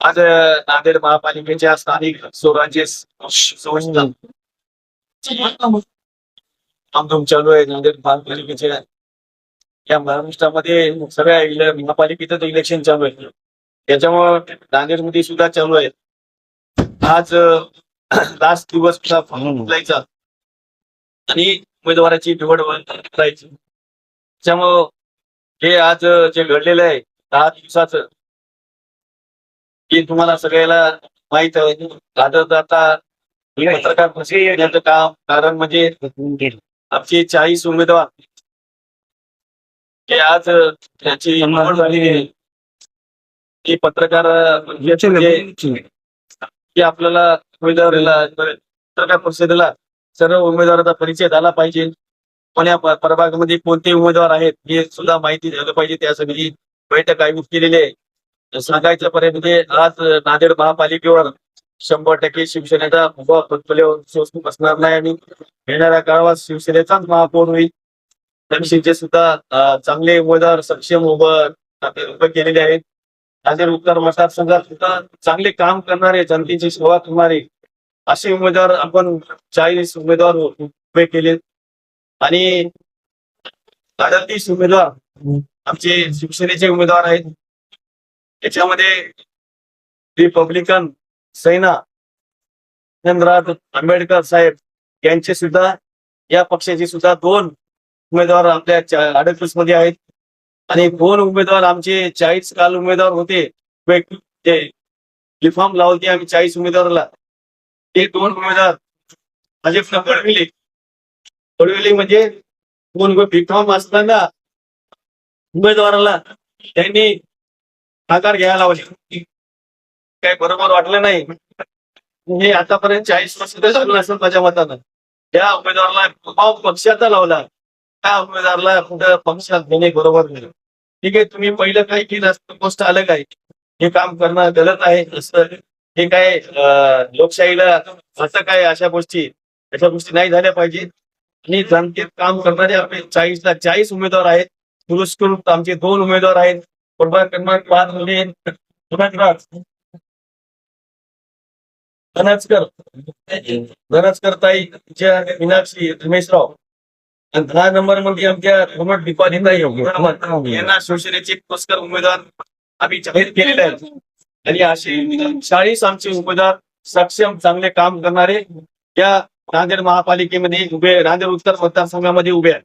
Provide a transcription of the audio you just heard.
आज नांदेड महापालिकेच्या स्थानिक स्वराज्य संस्था आमदोम चालू आहे. नांदेड महापालिकेच्या या महाराष्ट्रामध्ये सगळ्या महापालिकेतच इलेक्शन चालू आहे त्याच्यामुळं नांदेडमध्ये सुद्धा चालू आहे आज लास्ट दिवस फॉर्म भरायचा. आणि उमेदवाराची निवड करायची. त्याच्यामुळं हे आज जे घडलेलं आहे दहा दिवसाचं हे तुम्हाला सगळ्याला माहीत आता पत्रकार परिषद घेण्याचं काम कारण म्हणजे आमचे चाळीस उमेदवार आज त्याची निवड झाली. आहे हे पत्रकार म्हणजे की आपल्याला उमेदवारीला पत्रकार परिषदेला सर्व उमेदवाराचा परिचय झाला पाहिजे. पण या प्रभागामध्ये कोणते उमेदवार आहेत हे सुद्धा माहिती झालं पाहिजे. त्यासाठी ही बैठक आयोजित केलेली आहे. सांगायचं पर्यंत म्हणजे आज नांदेड महापालिकेवर शंभर टक्के शिवसेनेचा उभा पोर्टफोलिओ बसणार नाही आणि येणाऱ्या काळात शिवसेनेचाच महापौर होईल. शिंदे सुद्धा चांगले उमेदवार सक्षम उभं उभे केलेले आहेत. नांदेड उत्तर मतदारसंघात सुद्धा चांगले काम करणारे जनतेची सेवा करणारे असे उमेदवार आपण चाळीस उमेदवार उभे केले. आणि अडतीस उमेदवार आमचे शिवसेनेचे उमेदवार आहेत. याच्यामध्ये रिपब्लिकन सेना चंद्रनाथ आंबेडकर साहेब यांचे सुद्धा या पक्षाचे सुद्धा दोन उमेदवार आपल्या अडतीसमध्ये आहेत. आणि दोन उमेदवार आमचे चाळीस काल उमेदवार होते. ते रिफॉर्म लावते आम्ही चाळीस उमेदवाराला. ते दोन उमेदवार माझे पडविले. पडविले म्हणजे दोन रिफॉर्म असताना उमेदवाराला त्यांनी आकार घ्यायला लावले काही बरोबर वाटलं नाही. हे आतापर्यंत चाळीस वर्ष चालू असेल माझ्या मतानं. त्या उमेदवाराला प्रभाव पक्षाचा लावला. त्या उमेदवाराला कुठं पक्षात घेणे बरोबर नाही. ठीक आहे तुम्ही पहिलं काय केलं गोष्ट आलं काय? हे काम करणं गलत आहे. असं हे काय लोकशाहीला असं काय अशा गोष्टी अशा गोष्टी नाही झाल्या पाहिजे. आणि जनतेत काम करणारे आपले चाळीसला चाळीस उमेदवार आहेत. पुरस्कृत आमचे दोन उमेदवार आहेत. प्रभाग क्रमांक पाच मध्ये धनराज धनचकर धनचकर ताई ज्या मीनाक्षी रमेशराव. आणि दहा नंबरमध्ये आमच्या धर्मट दीपालीताई हो, यांना शिवसेनेचे पुरस्कार उमेदवार आम्ही जाहीर केलेले आहेत. आणि असे चाळीस आमचे उमेदवार सक्षम चांगले काम करणारे या नांदेड महापालिकेमध्ये उभे नांदेड उत्तर मतदारसंघामध्ये उभे आहेत.